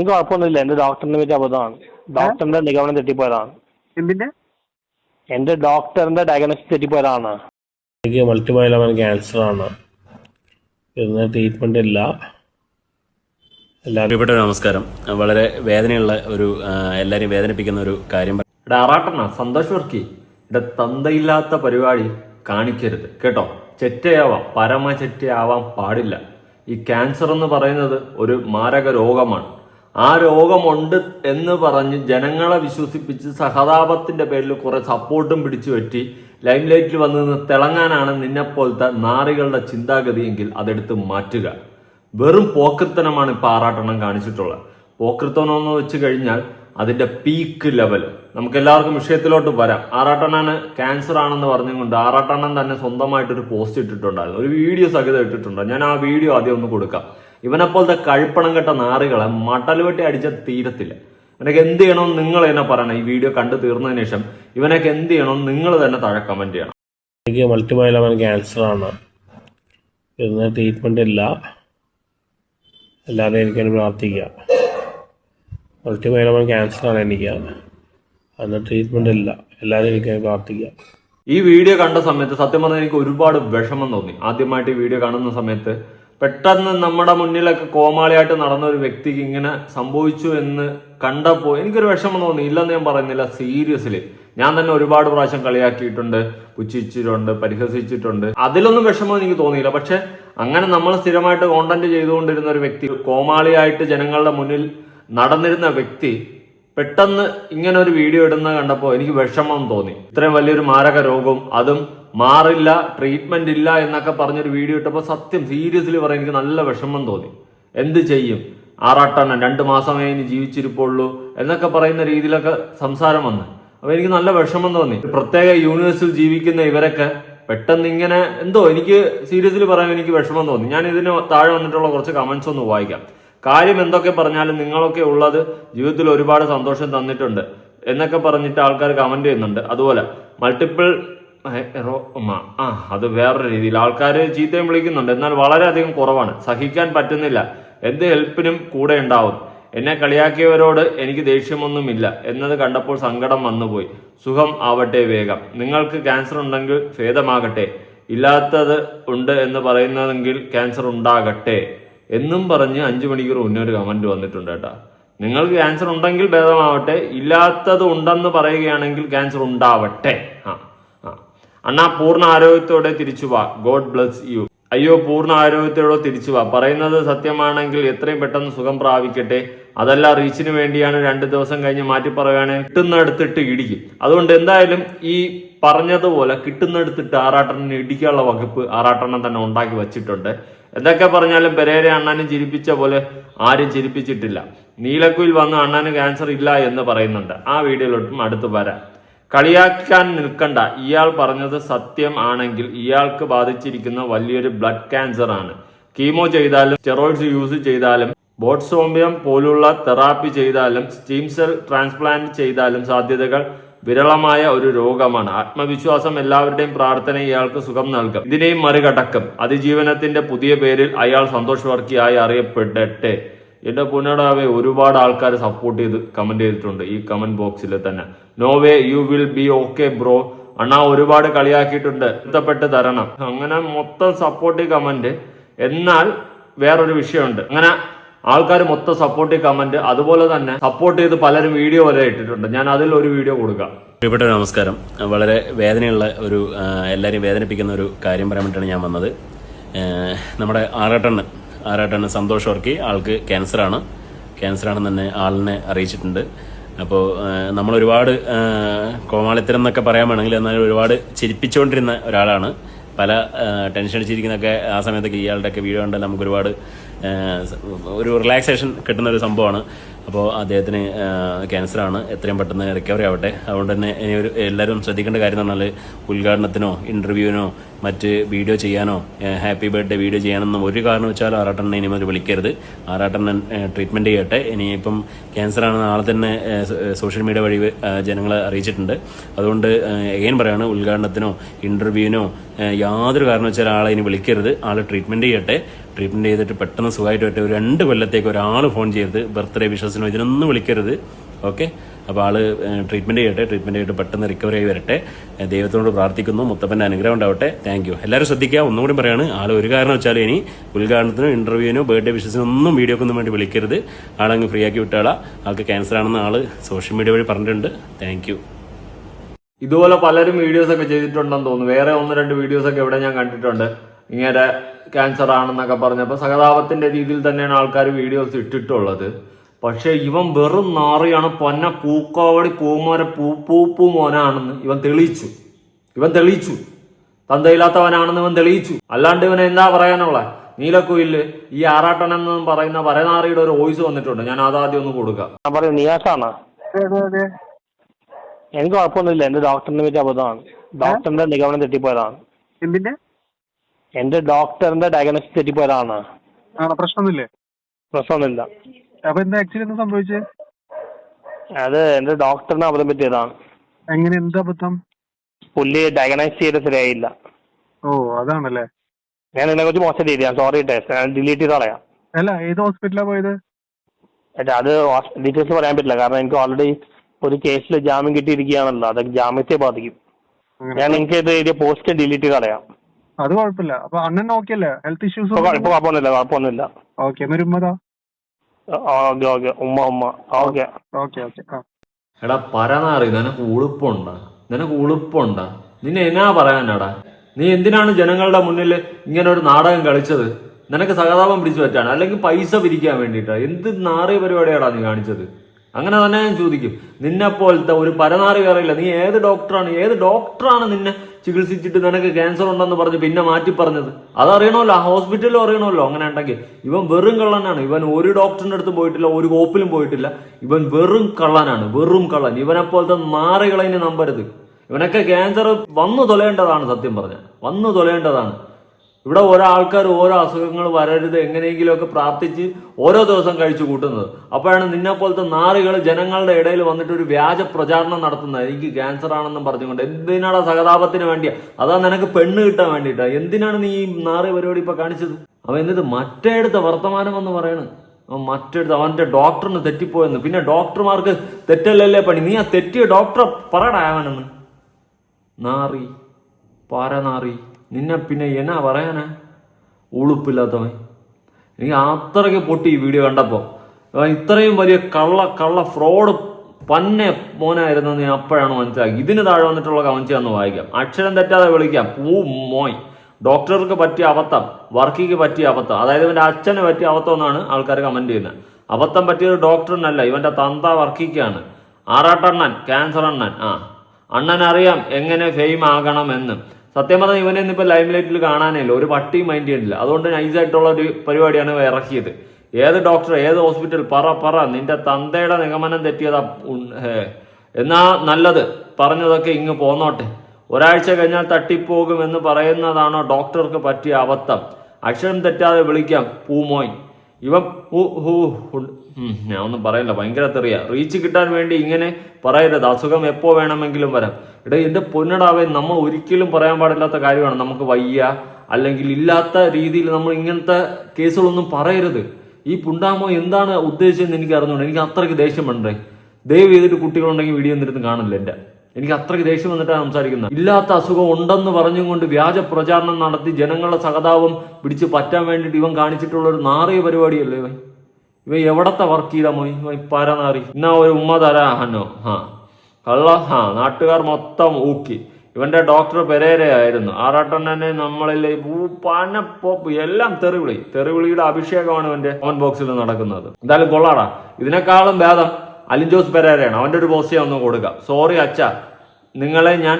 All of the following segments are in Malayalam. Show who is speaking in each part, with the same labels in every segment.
Speaker 1: എനിക്ക് കുഴപ്പമൊന്നുമില്ല എന്റെ ഡോക്ടറിനെ പറ്റി അബദ്ധമാണ്. ഡോക്ടറിന്റെ നിഗമനം തെറ്റിപ്പോയതാണ്.
Speaker 2: എന്തിന്റെ?
Speaker 1: എന്റെ ഡോക്ടറിന്റെ ഡയഗ്നോസിസ് തെറ്റിപ്പോയതാണ്.
Speaker 3: എനിക്ക് മൾട്ടിമൈലോമൻ ക്യാൻസർ ആണ്. ഇതിന് ട്രീറ്റ്മെന്റ് ഇല്ല. എല്ലാവരും
Speaker 4: പ്രിയപ്പെട്ട നമസ്കാരം. വളരെ വേദനയുള്ള ഒരു എല്ലാരെയും എല്ലാവരെയും വേദനിപ്പിക്കുന്ന ഒരു കാര്യം ആറാട്ടണ്ണ സന്തോഷ് വർക്കി ഇവിടെ തന്തയില്ലാത്ത പരിപാടി കാണിക്കരുത്. കേട്ടോ? ചെറ്റയാവാം. പരമ ചെറ്റയാവാൻ പാടില്ല. ഈ ക്യാൻസർ എന്ന് പറയുന്നത് ഒരു മാരക രോഗമാണ്. ആ രോഗമുണ്ട് എന്ന് പറഞ്ഞ് ജനങ്ങളെ വിശ്വസിപ്പിച്ച് സഹതാപത്തിന്റെ പേരിൽ കുറെ സപ്പോർട്ടും പിടിച്ചു പറ്റി ലൈം ലൈറ്റിൽ വന്ന് നിന്ന് തിളങ്ങാനാണ് നിന്നെപ്പോലത്തെ നാറികളുടെ ചിന്താഗതിയെങ്കിൽ അതെടുത്ത് മാറ്റുക. വെറും പോക്കൃത്തനമാണ് ഇപ്പൊ ആറാട്ടെണ്ണം കാണിച്ചിട്ടുള്ളത്. പോക്കൃത്തനം എന്ന് വെച്ച് കഴിഞ്ഞാൽ അതിന്റെ പീക്ക് ലെവൽ. നമുക്ക് എല്ലാവർക്കും വിഷയത്തിലോട്ട് വരാം. ആറാട്ടെണ്ണാണ് ക്യാൻസർ ആണെന്ന് പറഞ്ഞുകൊണ്ട് ആറാട്ടെണ്ണൻ തന്നെ സ്വന്തമായിട്ടൊരു പോസ്റ്റ് ഇട്ടിട്ടുണ്ടായിരുന്നു. ഒരു വീഡിയോ സഹിതം ഇട്ടിട്ടുണ്ട്. ഞാൻ ആ വീഡിയോ ആദ്യം ഒന്ന് കൊടുക്കാം. ഇവനെപ്പോലത്തെ കഴുപ്പണം കെട്ട നാറുകളെ മടൽ വെട്ടി അടിച്ച തീരത്തില്ല. ഇവനൊക്കെ എന്ത് ചെയ്യണമെന്ന് നിങ്ങൾ തന്നെ പറയണം. ഈ വീഡിയോ കണ്ടു തീർന്നതിന് ശേഷം ഇവനൊക്കെ എന്ത് ചെയ്യണമെന്ന് നിങ്ങൾ തന്നെ താഴെ കമന്റ് ചെയ്യണം.
Speaker 3: എനിക്ക് മൾട്ടിമൈലോമൻ ക്യാൻസർ ആണ്. ഇതിന് ട്രീറ്റ്മെന്റ് ഇല്ല. എല്ലാവരും എനിക്കൊന്ന് പ്രാർത്ഥിക്കാം. മൾട്ടിമൈലോമൻ ക്യാൻസർ ആണ് എനിക്ക്. അതിന് ട്രീറ്റ്മെന്റ് ഇല്ല. എല്ലാവരും എനിക്ക് പ്രാർത്ഥിക്കാം.
Speaker 4: ഈ വീഡിയോ കണ്ട സമയത്ത് സത്യം പറഞ്ഞാൽ എനിക്ക് ഒരുപാട് വിഷമം തോന്നി. ആദ്യമായിട്ട് ഈ വീഡിയോ കാണുന്ന സമയത്ത് പെട്ടെന്ന് നമ്മുടെ മുന്നിലൊക്കെ കോമാളിയായിട്ട് നടന്ന ഒരു വ്യക്തിക്ക് ഇങ്ങനെ സംഭവിച്ചു എന്ന് കണ്ടപ്പോൾ എനിക്കൊരു വിഷമം തോന്നി. ഇല്ലെന്ന് ഞാൻ പറയുന്നില്ല സീരിയസ്ലി ഞാൻ തന്നെ ഒരുപാട് പ്രാവശ്യം കളിയാക്കിയിട്ടുണ്ട് പുച്ഛിച്ചിട്ടുണ്ട് പരിഹസിച്ചിട്ടുണ്ട്. അതിലൊന്നും വിഷമം എനിക്ക് തോന്നിയില്ല. പക്ഷെ അങ്ങനെ നമ്മൾ സ്ഥിരമായിട്ട് കോണ്ടന്റ് ചെയ്തുകൊണ്ടിരുന്ന ഒരു വ്യക്തി കോമാളിയായിട്ട് ജനങ്ങളുടെ മുന്നിൽ നടന്നിരുന്ന വ്യക്തി പെട്ടെന്ന് ഇങ്ങനെ ഒരു വീഡിയോ ഇടുന്ന കണ്ടപ്പോൾ എനിക്ക് വിഷമം തോന്നി. ഇത്രയും വലിയൊരു മാരക രോഗവും അതും മാറില്ല ട്രീറ്റ്മെന്റ് ഇല്ല എന്നൊക്കെ പറഞ്ഞൊരു വീഡിയോ ഇട്ടപ്പോൾ സത്യം സീരിയസ്ലി പറയാൻ എനിക്ക് നല്ല വിഷമം തോന്നി. എന്ത് ചെയ്യും? ആറാട്ടെണ്ണം രണ്ട് മാസമേ ഇനി ജീവിച്ചിരിപ്പുള്ളൂ എന്നൊക്കെ പറയുന്ന രീതിയിലൊക്കെ സംസാരം വന്ന്. അപ്പൊ എനിക്ക് നല്ല വിഷമം തോന്നി. പ്രത്യേക യൂണിവേഴ്സിൽ ജീവിക്കുന്ന ഇവരൊക്കെ പെട്ടെന്ന് ഇങ്ങനെ എന്തോ എനിക്ക് സീരിയസ്ലി പറയാൻ എനിക്ക് വിഷമം തോന്നി. ഞാൻ ഇതിന് താഴെ വന്നിട്ടുള്ള കുറച്ച് കമന്റ്സ് ഒന്ന് വായിക്കാം. കാര്യം എന്തൊക്കെ പറഞ്ഞാലും നിങ്ങളൊക്കെ ഉള്ളത് ജീവിതത്തിൽ ഒരുപാട് സന്തോഷം തന്നിട്ടുണ്ട് എന്നൊക്കെ പറഞ്ഞിട്ട് ആൾക്കാർ കമന്റ് ചെയ്യുന്നുണ്ട്. അതുപോലെ മൾട്ടിപ്പിൾ ആ അത് വേറൊരു രീതിയിൽ ആൾക്കാർ ചീത്തയും വിളിക്കുന്നുണ്ട്. എന്നാൽ വളരെയധികം കുറവാണ്. സഹിക്കാൻ പറ്റുന്നില്ല. എന്ത് ഹെൽപ്പിനും കൂടെ ഉണ്ടാവും. എന്നെ കളിയാക്കിയവരോട് എനിക്ക് ദേഷ്യമൊന്നുമില്ല എന്നത് കണ്ടപ്പോൾ സങ്കടം വന്നുപോയി. സുഖം ആവട്ടെ വേഗം. നിങ്ങൾക്ക് ക്യാൻസർ ഉണ്ടെങ്കിൽ ഭേദമാകട്ടെ. ഇല്ലാത്തത് ഉണ്ട് എന്ന് പറയുന്നതെങ്കിൽ ക്യാൻസർ ഉണ്ടാകട്ടെ. എന്നും പറഞ്ഞ് അഞ്ചു മണിക്കൂർ മുന്നേ ഒരു കമന്റ് വന്നിട്ടുണ്ട് കേട്ടോ. നിങ്ങൾക്ക് ക്യാൻസർ ഉണ്ടെങ്കിൽ ഭേദമാവട്ടെ ഇല്ലാത്തത് ഉണ്ടെന്ന് പറയുകയാണെങ്കിൽ ക്യാൻസർ ഉണ്ടാവട്ടെ. ആ ആ. അണ്ണാ പൂർണ ആരോഗ്യത്തോടെ തിരിച്ചു വാ. ഗോഡ് ബ്ലസ് യു അയ്യോ പൂർണ ആരോഗ്യത്തോടെ തിരിച്ചു വാ. പറയുന്നത് സത്യമാണെങ്കിൽ എത്രയും പെട്ടെന്ന് സുഖം പ്രാപിക്കട്ടെ. അതല്ല റീച്ചിന് വേണ്ടിയാണ് രണ്ട് ദിവസം കഴിഞ്ഞ് മാറ്റി പറയുകയാണെങ്കിൽ കിട്ടുന്നിടത്തിട്ട് ഇടിക്കും. അതുകൊണ്ട് എന്തായാലും ഈ പറഞ്ഞതുപോലെ കിട്ടുന്നിടത്തിട്ട് ആറാട്ടണ്ണനെ ഇടിക്കാനുള്ള വകുപ്പ് ആറാട്ടെണ്ണം തന്നെ ഉണ്ടാക്കി വച്ചിട്ടുണ്ട്. എന്തൊക്കെ പറഞ്ഞാലും പെരേര അണ്ണാനും ചിരിപ്പിച്ച പോലെ ആരും ചിരിപ്പിച്ചിട്ടില്ല. നീലക്കുയിൽ വന്ന് അണ്ണാന് ക്യാൻസർ ഇല്ല എന്ന് പറയുന്നുണ്ട്. ആ വീഡിയോയിലോട്ടും അടുത്ത് വരാം. കളിയാക്കാൻ നിൽക്കണ്ട. ഇയാൾ പറഞ്ഞത് സത്യം ആണെങ്കിൽ ഇയാൾക്ക് ബാധിച്ചിരിക്കുന്ന വലിയൊരു ബ്ലഡ് ക്യാൻസർ ആണ്. കീമോ ചെയ്താലും സ്റ്റെറോയിഡ്സ് യൂസ് ചെയ്താലും ബോട്ട്സോംബിയം പോലുള്ള തെറാപ്പി ചെയ്താലും സ്റ്റീം സെൽ ട്രാൻസ്പ്ലാന്റ് ചെയ്താലും സാധ്യതകൾ വിരളമായ ഒരു രോഗമാണ്. ആത്മവിശ്വാസം എല്ലാവരുടെയും പ്രാർത്ഥന ഇയാൾക്ക് സുഖം നൽകും. ഇതിനെയും മറികടക്കും. അതിജീവനത്തിന്റെ പുതിയ പേരിൽ അയാൾ സന്തോഷ് വർക്കിയായി അറിയപ്പെടട്ടെ. എന്റെ പുനടാവെ ഒരുപാട് ആൾക്കാർ സപ്പോർട്ട് ചെയ്ത് കമന്റ് ചെയ്തിട്ടുണ്ട് ഈ കമന്റ് ബോക്സിൽ തന്നെ. No way you will be okay bro അണ്ണാ ഒരുപാട് കളിയാക്കിയിട്ടുണ്ട്. ഇഷ്ടപ്പെട്ട് തരണം. അങ്ങനെ മൊത്തം സപ്പോർട്ടീവ് കമന്റ് എന്നാൽ വേറൊരു വിഷയമുണ്ട്. അങ്ങനെ ആൾക്കാർ മൊത്തം സപ്പോർട്ടീവ് കമന്റ് അതുപോലെ തന്നെ സപ്പോർട്ട് ചെയ്ത് പലരും വീഡിയോ വരെ ഇട്ടിട്ടുണ്ട്. ഞാൻ അതിൽ ഒരു വീഡിയോ കൊടുക്കാം. പ്രിയപ്പെട്ട നമസ്കാരം. വളരെ വേദനയുള്ള ഒരു എല്ലാവരെയും വേദനിപ്പിക്കുന്ന ഒരു കാര്യം പറയാൻ വേണ്ടിയിട്ടാണ് ഞാൻ വന്നത്. നമ്മുടെ ആറാട്ടണ്ണൻ ആറാട്ടണ്ണൻ സന്തോഷ് വർക്കി ആൾക്ക് ക്യാൻസറാണ്. ക്യാൻസറാണെന്ന് തന്നെ ആളിനെ അറിയിച്ചിട്ടുണ്ട്. അപ്പോൾ നമ്മൾ ഒരുപാട് കോമാളിത്തരം എന്നൊക്കെ പറയാൻ വേണമെങ്കിൽ എന്നാൽ ഒരുപാട് ചിരിപ്പിച്ചുകൊണ്ടിരുന്ന ഒരാളാണ്. പല ടെൻഷൻ അടിച്ചിരിക്കുന്നൊക്കെ ആ സമയത്തൊക്കെ ഇയാളുടെയൊക്കെ വീഡിയോ കണ്ടാൽ നമുക്ക് ഒരുപാട് ആ, ഒരു റിലാക്സേഷൻ കിട്ടുന്ന ഒരു സംഭവമാണ്.
Speaker 2: അപ്പോൾ അദ്ദേഹത്തിന് ക്യാൻസറാണ്. എത്രയും പെട്ടെന്ന് റിക്കവറി ആവട്ടെ. അതുകൊണ്ട് തന്നെ ഇനി ഒരു എല്ലാവരും ശ്രദ്ധിക്കേണ്ട കാര്യം എന്ന് പറഞ്ഞാൽ ഉദ്ഘാടനത്തിനോ ഇന്റർവ്യൂവിനോ മറ്റ് വീഡിയോ ചെയ്യാനോ ഹാപ്പി ബർത്ത്ഡേ വീഡിയോ ചെയ്യാനൊന്നും ഒരു കാരണം വെച്ചാൽ ആറാട്ടണ്ണനെ ഇനി മുതൽ വിളിക്കരുത്. ആറാട്ടണ്ണൻ ട്രീറ്റ്മെന്റ് ചെയ്യട്ടെ. ഇനിയിപ്പം ക്യാൻസറാണ് നാളെ തന്നെ സോഷ്യൽ മീഡിയ വഴി ജനങ്ങളെ അറിയിച്ചിട്ടുണ്ട്. അതുകൊണ്ട് എഗെയിൻ പറയാണ് ഉദ്ഘാടനത്തിനോ ഇന്റർവ്യൂവിനോ യാതൊരു കാരണം വെച്ചാൽ ആളെ ഇനി വിളിക്കരുത്. ആൾ ട്രീറ്റ്മെന്റ് ചെയ്യട്ടെ. ട്രീറ്റ്മെന്റ് ചെയ്തിട്ട് പെട്ടെന്ന് സുഖമായിട്ട് പറ്റും. ഒരു രണ്ട് കൊല്ലത്തേക്ക് ഒരാൾ ഫോൺ ചെയ്യരുത് ബർത്ത്ഡേ വിഷസിനോ ഇതിനൊന്നും വിളിക്കരുത്. ഓക്കെ? അപ്പോൾ ആൾ ട്രീറ്റ്മെന്റ് ചെയ്യട്ടെ ട്രീറ്റ്മെന്റ് ചെയ്തിട്ട് പെട്ടെന്ന് റിക്കവറി ആയി വരട്ടെ. ദൈവത്തോട് പ്രാർത്ഥിക്കുന്നു. മുത്തപ്പന്റെ അനുഗ്രഹം ഉണ്ടാവട്ടെ. താങ്ക് യു എല്ലാവരും ശ്രദ്ധിക്കുക. ഒന്നുകൂടി പറയാണ്. ആൾ ഒരു കാരണം വെച്ചാൽ ഇനി ഉദ്ഘാടനത്തിനോ ഇന്റർവ്യൂവിനോ ബർത്ത്ഡേ വിഷസിനോ ഒന്നും വീഡിയോക്കൊന്നും വേണ്ടി വിളിക്കരുത്. ആളങ്ങ് ഫ്രീ ആക്കി വിട്ടാളാ ആൾക്ക് ക്യാൻസർ ആണെന്ന് ആൾ സോഷ്യൽ മീഡിയ വഴി പറഞ്ഞിട്ടുണ്ട്. താങ്ക്
Speaker 4: ഇതുപോലെ പലരും വീഡിയോസ് ഒക്കെ ചെയ്തിട്ടുണ്ടെന്ന് തോന്നുന്നു. വേറെ ഒന്ന് രണ്ട് വീഡിയോസ് ഒക്കെ ഇവിടെ ഞാൻ കണ്ടിട്ടുണ്ട്. ഇങ്ങനെ ക്യാൻസർ ആണെന്നൊക്കെ പറഞ്ഞപ്പോൾ സഹതാപത്തിന്റെ രീതിയിൽ തന്നെയാണ് ആൾക്കാർ വീഡിയോസ് ഇട്ടിട്ടുള്ളത്. പക്ഷെ ഇവൻ വെറും നാറിയാണ്. പൊന്ന പൂക്കോവടി പൂമോര പൂ പൂപ്പൂ മോനാണെന്ന് ഇവൻ തെളിയിച്ചു. ഇവൻ തെളിയിച്ചു. തന്തയില്ലാത്തവനാണെന്ന് ഇവൻ തെളിയിച്ചു. അല്ലാണ്ട് ഇവൻ എന്താ പറയാനുള്ള? നീലക്കുയിൽ ഈ ആറാട്ടൻ എന്ന് പറയുന്ന വരനാറിയുടെ ഒരു വോയിസ് വന്നിട്ടുണ്ട്. ഞാൻ അതാദ്യം ഒന്ന് കൊടുക്കാം.
Speaker 1: ഞാൻ പറയും നിയാസാണ്? എനിക്ക് കുഴപ്പമൊന്നുമില്ല. എന്റെ ഡോക്ടറിനെ പറ്റി അബദ്ധമാണ്. ഡോക്ടറിന്റെ നിഗമനം തെറ്റിപ്പോയതാണ്.
Speaker 5: എന്തിന്റെ?
Speaker 1: എന്റെ ഡോക്ടറിന്റെ ഡയഗ്നോസിസ് തെറ്റിപ്പോയതാണ്.
Speaker 5: ആണോ? പ്രശ്നമൊന്നുമില്ലേ?
Speaker 1: പ്രശ്നമൊന്നുമില്ല.
Speaker 5: അപ്പൊ എന്താ ആക്ച്വലി എന്താ സംഭവിച്ചത്
Speaker 1: അത് എന്റെ ഡോക്ടറിനെ അബദ്ധം പറ്റിയതാണ്.
Speaker 5: എങ്ങനെ? എന്താ അബദ്ധം?
Speaker 1: പുള്ളി ഡയഗ്നൈസ് ചെയ്ത് ശരിയായില്ല.
Speaker 5: ഓ അതാണല്ലേ.
Speaker 1: ഞാൻ നിങ്ങളെ കുറിച്ച് മോശം രീതിയാണ് സോറി ടെസ്റ്റ് ഞാൻ ഡിലീറ്റ് ചെയ്ത് കളയാം.
Speaker 5: അല്ല ഏത് ഹോസ്പിറ്റലാ പോയത്?
Speaker 1: അത് ഡീറ്റെയിൽസ് പറയാൻ പറ്റില്ല. കാരണം എനിക്ക് ഓൾറെഡി ഒരു കേസിൽ ജാമ്യം കിട്ടിയിരിക്കുകയാണല്ലോ. അത് ജാമ്യത്തെ ബാധിക്കും.
Speaker 5: അങ്ങനെ.
Speaker 1: ഞാൻ നിങ്ങൾക്ക് ഇത് എഴുതിയ പോസ്റ്റ് ഡിലീറ്റ് ചെയ്ത് കളയാം.
Speaker 5: അത് കുഴപ്പമില്ല. അപ്പൊ അണ്ണൻ ഓക്കെ അല്ലേ? ഹെൽത്ത് ഇഷ്യൂസ്
Speaker 1: ഇപ്പൊ കുഴ- ഇപ്പൊ കുഴപ്പമൊന്നുമില്ല കുഴപ്പമൊന്നുമില്ല
Speaker 5: ഓക്കെ മരുമ്മതാ ഉമ്മതാ
Speaker 1: ഓക്കെ ഓക്കെ. ഉമ്മ ഉമ്മ. ഓക്കെ.
Speaker 5: ഓക്കെ ഓക്കെ ആ.
Speaker 4: എടാ പരനാറി നിനക്ക് ഉളുപ്പുണ്ടാ? നിനക്ക് ഉളുപ്പുണ്ടാ? നിന്നെ എന്നാ പറയാനാടാ? നീ എന്തിനാണ് ജനങ്ങളുടെ മുന്നിൽ ഇങ്ങനെ ഒരു നാടകം കളിച്ചത്? നിനക്ക് സഹതാപം പിടിച്ചു പറ്റാണ് അല്ലെങ്കിൽ പൈസ പിരിക്കാൻ വേണ്ടിട്ടാ എന്ത് നാറിയ പരിപാടിയാടാ നീ കാണിച്ചത്? അങ്ങനെ തന്നെ ഞാൻ ചോദിക്കും. നിന്നെ പോലത്തെ ഒരു പരനാറി കയറിയില്ല നീ ഏത് ഡോക്ടറാണ് ഏത് ഡോക്ടറാണ് നിന്നെ ചികിത്സിച്ചിട്ട് നിനക്ക് ക്യാൻസർ ഉണ്ടെന്ന് പറഞ്ഞ് പിന്നെ മാറ്റി പറഞ്ഞത്. അതറിയണമല്ലോ ആ ഹോസ്പിറ്റലിൽ അറിയണമല്ലോ. അങ്ങനെ ഉണ്ടെങ്കിൽ ഇവൻ വെറും കള്ളനാണ്. ഇവൻ ഒരു ഡോക്ടറിന്റെ അടുത്ത് പോയിട്ടില്ല ഒരു കോപ്പിലും പോയിട്ടില്ല. ഇവൻ വെറും കള്ളനാണ് വെറും കള്ളൻ. ഇവനെ പോലത്തെ നാറികളെ ഇനി നമ്പരുത്. ഇവനൊക്കെ ക്യാൻസർ വന്നു തൊലയേണ്ടതാണ് സത്യം പറഞ്ഞ വന്നു തൊലയേണ്ടതാണ്. ഇവിടെ ഓരോ ആൾക്കാർ ഓരോ അസുഖങ്ങൾ വരരുത് എങ്ങനെയെങ്കിലുമൊക്കെ പ്രാർത്ഥിച്ച് ഓരോ ദിവസം കഴിച്ചു കൂട്ടുന്നത്. അപ്പോഴാണ് നിന്നെ പോലത്തെ നാറികൾ ജനങ്ങളുടെ ഇടയിൽ വന്നിട്ട് ഒരു വ്യാജ പ്രചാരണം നടത്തുന്നത്. എനിക്ക് ക്യാൻസർ ആണെന്നും പറഞ്ഞുകൊണ്ട്. എന്തിനാടാ സഹതാപത്തിന് വേണ്ടിയാ? അതാ നിനക്ക് പെണ്ണ് കിട്ടാൻ വേണ്ടിയിട്ടാ. എന്തിനാണ് നീ ഈ നാറി പരിപാടി ഇപ്പൊ കാണിച്ചത്? അവൻ എന്നിട്ട് മറ്റേടുത്ത വർത്തമാനം എന്ന് പറയണ്. അവൻ മറ്റെടുത്ത് അവന്റെ ഡോക്ടറിന് തെറ്റിപ്പോയെന്ന്. പിന്നെ ഡോക്ടർമാർക്ക് തെറ്റല്ലല്ലേ പണി? നീ ആ തെറ്റിയ ഡോക്ടറെ പറയടാ അവനെന്ന്. നാറി. പാരനാറി. നിന്നെ പിന്നെ എന്നാ പറയാനാ? ഉളുപ്പില്ലാത്തവൻ. എനിക്ക് അത്രയ്ക്ക് പൊട്ടി ഈ വീഡിയോ കണ്ടപ്പോൾ ഇത്രയും വലിയ കള്ള കള്ള ഫ്രോഡ് പന്നെ മോനായിരുന്നെന്ന് ഞാൻ അപ്പോഴാണ് മനസ്സിലാക്കി ഇതിന് താഴെ വന്നിട്ടുള്ള കമൻസ് വായിക്കാം. അക്ഷരം തെറ്റാതെ വിളിക്കാം. പൂ മോയ്. ഡോക്ടർക്ക് പറ്റിയ അബദ്ധം വർക്കിക്ക് പറ്റിയ അബദ്ധം. അതായത് ഇവന്റെ അച്ഛനെ പറ്റിയ അബദ്ധം എന്നാണ് ആൾക്കാർ കമന്റ് ചെയ്യുന്നത്. അബദ്ധം പറ്റിയത് ഡോക്ടറിനല്ല ഇവന്റെ തന്ത വർക്കിക്കാണ്. ആറാട്ടണ്ണൻ ക്യാൻസർ അണ്ണൻ. ആ അണ്ണൻ അറിയാം എങ്ങനെ ഫെയിം ആകണമെന്ന്. സത്യം പറഞ്ഞാൽ ഇവനെ ഇന്നിപ്പോ ലൈം ലൈറ്റിൽ കാണാനില്ല ഒരു പട്ടിയും മൈൻഡ് ചെയ്യുന്നില്ല അതുകൊണ്ട് നൈസായിട്ടുള്ള ഒരു പരിപാടിയാണ് ഇറക്കിയത്. ഏത് ഡോക്ടർ ഏത് ഹോസ്പിറ്റൽ പറ പറ. നിന്റെ തന്തയുടെ നിഗമനം തെറ്റിയതാ എന്നാ നല്ലത്. പറഞ്ഞതൊക്കെ ഇങ്ങ് പോന്നോട്ടെ. ഒരാഴ്ച കഴിഞ്ഞാൽ തട്ടിപ്പോകുമെന്ന് പറയുന്നതാണോ ഡോക്ടർക്ക് പറ്റിയ അബദ്ധം? അക്ഷരം തെറ്റാതെ വിളിക്കാം. പൂമോയ് ഇവൻ ഞാൻ ഒന്നും പറയില്ല. ഭയങ്കര തെറിയ. റീച്ച് കിട്ടാൻ വേണ്ടി ഇങ്ങനെ പറയരുത്. അസുഖം എപ്പോ വേണമെങ്കിലും വരാം. എടാ എന്റെ പൊന്നടാവേ നമ്മൾ ഒരിക്കലും പറയാൻ പാടില്ലാത്ത കാര്യമാണ്. നമുക്ക് വയ്യ അല്ലെങ്കിൽ ഇല്ലാത്ത രീതിയിൽ നമ്മൾ ഇങ്ങനത്തെ കേസുകളൊന്നും പറയരുത്. ഈ പുണ്ടാമോ എന്താണ് ഉദ്ദേശിച്ചതെന്ന് എനിക്ക് അറിഞ്ഞുകൊണ്ട് എനിക്ക് അത്രയ്ക്ക് ദേഷ്യം വേണ്ടേ ദയവ് ചെയ്തിട്ട് കുട്ടികളുണ്ടെങ്കിൽ വീഡിയോ എന്നിരുന്ന് കാണില്ല എന്റെ എനിക്ക് അത്രയ്ക്ക് ദേഷ്യം വന്നിട്ടാണ് സംസാരിക്കുന്നത്. ഇല്ലാത്ത അസുഖം ഉണ്ടെന്ന് പറഞ്ഞും കൊണ്ട് വ്യാജ പ്രചാരണം നടത്തി ജനങ്ങളുടെ സഹതാപം പിടിച്ച് പറ്റാൻ വേണ്ടിയിട്ട് ഇവൻ കാണിച്ചിട്ടുള്ള ഒരു നാറിയ പരിപാടിയല്ലേ ഇവൻ? ഇവ എവിടത്തെ വർക്ക് ചെയ്താൽ മോയി ഇവൻ പരനാറി. എന്നാ ഒരു ഉമ്മ തരാഹനോ ഹാ. കള്ള ആ നാട്ടുകാർ മൊത്തം ഊക്കി. ഇവന്റെ ഡോക്ടർ പെരേരയായിരുന്നു. ആറാട്ടണ്ണനെ നമ്മളിലെ പോപ്പ് എല്ലാം തെറിവിളി. തെറിവിളിയുടെ അഭിഷേകമാണ് ഇവന്റെ ഓൺ ബോക്സിൽ നടക്കുന്നത്. എന്തായാലും കൊള്ളാടാ. ഇതിനേക്കാളും ഭേദം അലിൻ ജോസ് പെരേരയാണ്. അവന്റെ ഒരു ബോസ് ഒന്ന് കൊടുക്കാം. സോറി അച്ഛ. നിങ്ങളെ ഞാൻ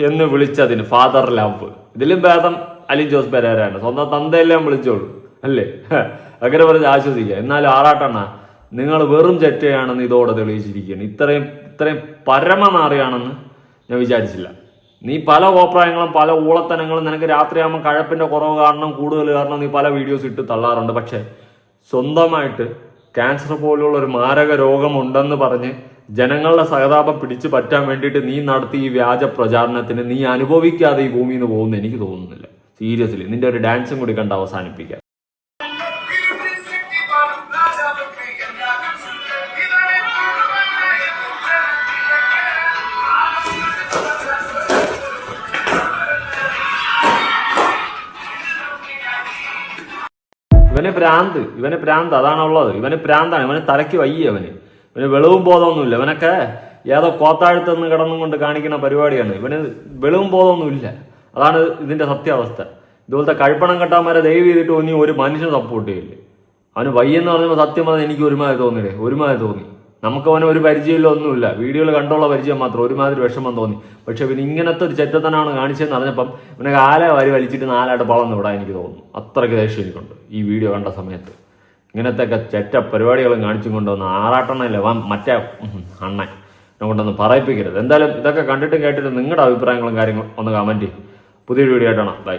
Speaker 4: എന്ന് വിളിച്ചതിന് ഫാദർ ലവ് ഇതിലും ഭേദം അലിൻ ജോസ് പെരേരയാണ്. സ്വന്തം തന്തയെല്ലാം വിളിച്ചോളൂ. അല്ലേ? അങ്ങനെ പറഞ്ഞ് ആശ്വസിക്കുക. എന്നാലും ആറാട്ടെണ്ണ നിങ്ങൾ വെറും ചെറ്റയാണെന്ന് ഇതോടെ തെളിയിച്ചിരിക്കുകയാണ്. ഇത്രയും ഇത്രയും പരമനാറിയാണെന്ന് ഞാൻ വിചാരിച്ചില്ല. നീ പല കോപ്രായങ്ങളും പല ഊളത്തനങ്ങളും നിനക്ക് രാത്രിയാകുമ്പോൾ കഴപ്പിന്റെ കുറവ് കാരണം കൂടുതൽ കാരണം നീ പല വീഡിയോസ് ഇട്ട് തള്ളാറുണ്ട്. പക്ഷേ സ്വന്തമായിട്ട് ക്യാൻസർ പോലുള്ള ഒരു മാരക രോഗമുണ്ടെന്ന് പറഞ്ഞ് ജനങ്ങളുടെ സഹതാപം പിടിച്ചു പറ്റാൻ വേണ്ടിയിട്ട് നീ നടത്തി ഈ വ്യാജ പ്രചാരണത്തിന് നീ അനുഭവിക്കാതെ ഈ ഭൂമിയിൽ നിന്ന് പോകുന്നു എനിക്ക് തോന്നുന്നില്ല. സീരിയസ്ലി നിന്റെ ഒരു ഡാൻസും കൂടി കണ്ട് അവസാനിപ്പിക്കാം. ഇവനെ ഇവന് പ്രാന്ത് അതാണുള്ളത്. ഇവന് പ്രാന്താണ് ഇവന് തലയ്ക്ക് വയ്യ അവന്. ഇവന് വെളിവും ബോധമൊന്നുമില്ല. ഇവനൊക്കെ ഏതോ കോത്താഴത്തുനിന്ന് കിടന്നും കൊണ്ട് കാണിക്കുന്ന പരിപാടിയാണ്. ഇവന് വെളിവും ബോധമൊന്നുമില്ല. അതാണ് ഇതിന്റെ സത്യാവസ്ഥ. ഇതുപോലത്തെ കഴിപ്പണം കെട്ടാന്മാരെ ദയവ് ചെയ്തിട്ട് ഒന്നും ഒരു മനുഷ്യൻ സപ്പോർട്ട് ചെയ്യില്ല. അവന് വയ്യെന്ന് പറഞ്ഞപ്പോൾ സത്യം പറഞ്ഞാൽ എനിക്ക് ഒരുമാതിരി തോന്നിയില്ലേ? ഒരുമാതിരി തോന്നി. നമുക്ക് അവന് ഒരു പരിചയമില്ല ഒന്നുമില്ല. വീഡിയോയിൽ കണ്ടുള്ള പരിചയം മാത്രം ഒരുമാതിരി വിഷമം തോന്നി. പക്ഷെ പിന്നെ ഇങ്ങനത്തെ ഒരു ചെറ്റത്തനാണ് കാണിച്ചതെന്ന് അറിഞ്ഞപ്പം ഇവനെ കാല വാരി വലിച്ചിട്ട് നാലായിട്ട് വളർന്നു വിടാൻ എനിക്ക് തോന്നുന്നു. അത്രയ്ക്ക് ദേഷ്യം എനിക്കുണ്ട് ഈ വീഡിയോ കണ്ട സമയത്ത്. ഇങ്ങനത്തെ ഒക്കെ ചെറ്റ പരിപാടികളും കാണിച്ചും കൊണ്ടുവന്ന് ആറാട്ടെണ്ണയില്ല വൻ മറ്റേ അണ്ണ അണ്ണൻ. എന്നെ കൊണ്ടൊന്ന് പറയിപ്പിക്കരുത്. എന്തായാലും ഇതൊക്കെ കണ്ടിട്ടും കേട്ടിട്ട് നിങ്ങളുടെ അഭിപ്രായങ്ങളും കാര്യങ്ങളും ഒന്ന് കമന്റ് ചെയ്യും. പുതിയൊരു വീഡിയോ ആയിട്ടാണ്. ബൈ